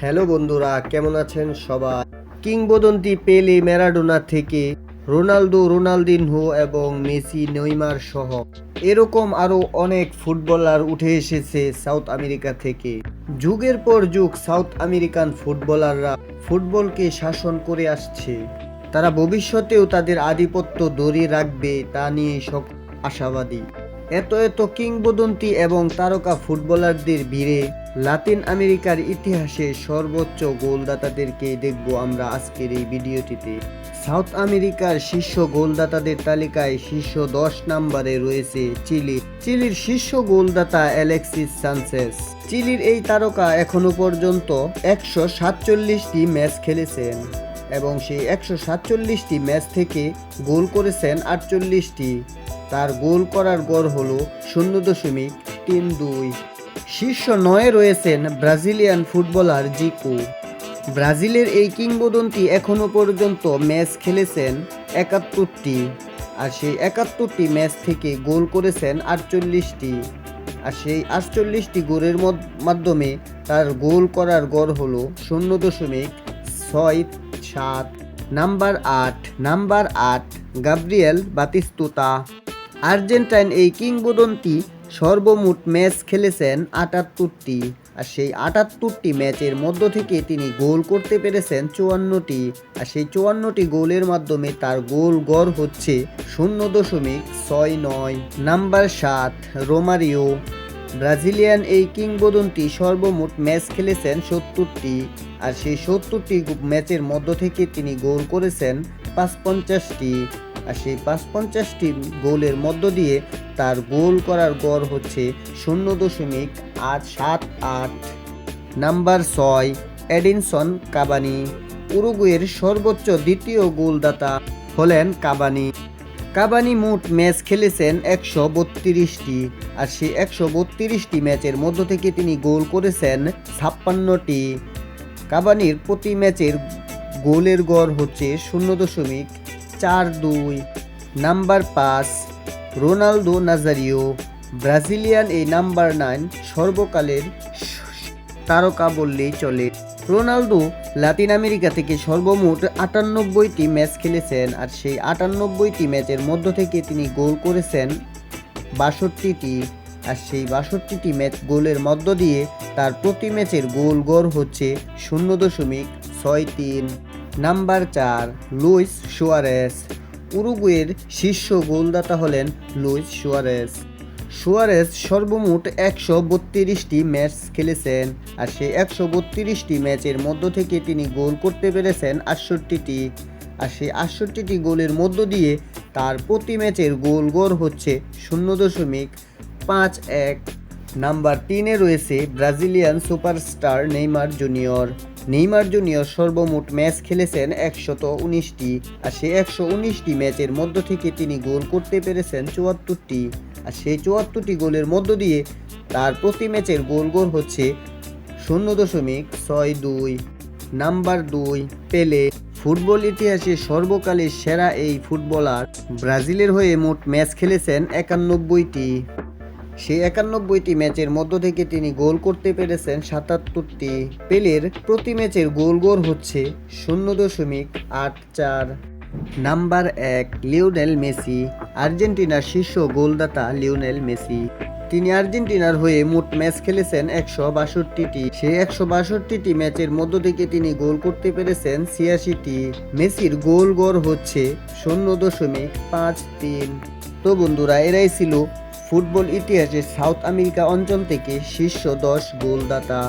Hello বন্ধুরা, কেমন আছেন সবাই? কিংবদন্তি পেলে ম্যারাডোনা থেকে রোনালদো, রোনালদিনহো এবং মেসি, নেইমার সহ এরকম আরও অনেক ফুটবলার উঠে এসেছে সাউথ আমেরিকা থেকে। যুগের পর যুগ সাউথ আমেরিকান ফুটবলাররা ফুটবলকে শাসন করে আসছে। তারা ভবিষ্যতেও তাদের আধিপত্য ধরে রাখবে তা নিয়ে সব আশাবাদী। এত এত কিংবদন্তি এবং তারকা ফুটবলারদের ভিড়ে লাতিন আমেরিকার ইতিহাসে সর্বোচ্চ গোলদাতাদেরকে দেখব আমরা আজকের এই ভিডিওটিতে। সাউথ আমেরিকার শীর্ষ গোলদাতাদের তালিকায় শীর্ষ দশ নম্বরে রয়েছে চিলি। চিলির শীর্ষ গোলদাতা অ্যালেক্সিস সানচেস চিলির এই তারকা এখনও পর্যন্ত একশো সাতচল্লিশটি ম্যাচ খেলেছেন এবং সেই একশো সাতচল্লিশটি ম্যাচ থেকে গোল করেছেন আটচল্লিশটি। তার গোল করার গড় হল শূন্য দশমিক তিন দুই। শীর্ষ নয়ে রয়েছেন ব্রাজিলিয়ান ফুটবলার জিকু। ব্রাজিলের এই কিংবদন্তি এখনও পর্যন্ত ম্যাচ খেলেছেন একাত্তরটি, আর সেই একাত্তরটি ম্যাচ থেকে গোল করেছেন আটচল্লিশটি, আর সেই আটচল্লিশটি গোলের মাধ্যমে তার গোল করার গড় হল শূন্য দশমিক ছয় সাত। নাম্বার আট নাম্বার আট, গাব্রিয়েল বাতিস্তুতা। আর্জেন্টাইন এই কিংবদন্তি সর্বমোট ম্যাচ খেলেছেন আটাত্তরটি আর সেই আটাত্তরটি ম্যাচের মধ্য থেকে তিনি গোল করতে পেরেছেন চুয়ান্নটি আর সেই চুয়ান্নটি গোলের মাধ্যমে তার গোল গড় হচ্ছে শূন্য দশমিক ছয় নয়। নাম্বার সাত, রোমারিও। ব্রাজিলিয়ান এই কিংবদন্তি সর্বমোট ম্যাচ খেলেছেন সত্তরটি আর সেই সত্তরটি ম্যাচের মধ্য থেকে তিনি গোল করেছেন পাঁচ পঞ্চাশটি আর সেই পাঁচ পঞ্চাশটি গোলের মধ্য দিয়ে তার গোল করার গড় হচ্ছে শূন্য দশমিক আট সাত আট। নাম্বার ছয়, এডিনসন কাবানি উরুগুয়ের সর্বোচ্চ দ্বিতীয় গোলদাতা হলেন কাবানি কাবানি মোট ম্যাচ খেলেছেন একশো বত্রিশটি আর সেই একশো বত্রিশটি ম্যাচের মধ্য থেকে তিনি গোল করেছেন ছাপ্পান্নটি। কাবানির প্রতি ম্যাচের গোলের গড় হচ্ছে শূন্য দশমিক চার দুই। নাম্বার পাঁচ, রোনালদো নাজারিও, ব্রাজিলিয়ান এই নাম্বার নাইন সর্বকালের তারকা বললেই চলে। রোনালদো লাতিন আমেরিকা থেকে সর্বমোট আটানব্বইটি ম্যাচ খেলেছেন আর সেই আটানব্বইটি ম্যাচের মধ্য থেকে তিনি গোল করেছেন বাষট্টিটি। আর সেই বাষট্টিটি ম্যাচ গোলের মধ্য দিয়ে তার প্রতি ম্যাচের গোল গড় হচ্ছে শূন্য দশমিক ছয় তিন। নাম্বার চার, লুইস সুয়ারেস উরুগুয়ের শীর্ষ গোলদাতা হলেন লুইস সুয়ারেস সুয়ারেস সর্বমোট একশো বত্রিশটি ম্যাচ খেলেছেন আর সেই একশো বত্রিশটি ম্যাচের মধ্য থেকে তিনি গোল করতে পেরেছেন আটষট্টিটি। আর সেই আটষট্টিটি গোলের মধ্য দিয়ে তার প্রতি ম্যাচের গোল গড় হচ্ছে শূন্য দশমিক পাঁচ এক। নাম্বার তিনে রয়েছে Brazilian superstar Neymar junior. Neymar junior সর্বমোট ম্যাচ খেলেছেন একশত উনিশটি, আর সেই একশো উনিশটি ম্যাচের মধ্য থেকে তিনি গোল করতে পেরেছেন চুয়াত্তরটি। আর সেই চুয়াত্তরটি গোলের মধ্য দিয়ে তার প্রতি ম্যাচের গোল গোল হচ্ছে শূন্য দশমিক ছয় দুই। নাম্বার দুই, পেলে। ফুটবল ইতিহাসে সর্বকালের সেরা এই ফুটবলার ব্রাজিলের হয়ে মোট ম্যাচ খেলেছেন একানব্বইটি। সেই একানব্বইটি ম্যাচের মধ্য থেকে তিনি গোল করতে পেরেছেন সাতাত্তরটি পেলের। প্রতি ম্যাচের গোল গোল হচ্ছে শূন্য দশমিক আট চার। নাম্বার এক লিওনেল মেসি, আর্জেন্টিনার শীর্ষ গোলদাতা লিওনেল মেসি। তিনি আর্জেন্টিনার হয়ে মোট ম্যাচ খেলেছেন একশো বাষট্টিটি। সেই একশো বাষট্টিটি ম্যাচের মধ্য থেকে তিনি গোল করতে পেরেছেন ছিয়াশিটি। মেসির গোল গড় হচ্ছে শূন্য দশমিক পাঁচ তিন। তো বন্ধুরা, এরাই ছিল ফুটবল ইতিহাসে সাউথ আমেরিকা অঞ্চল থেকে শীর্ষ দশ গোলদাতা।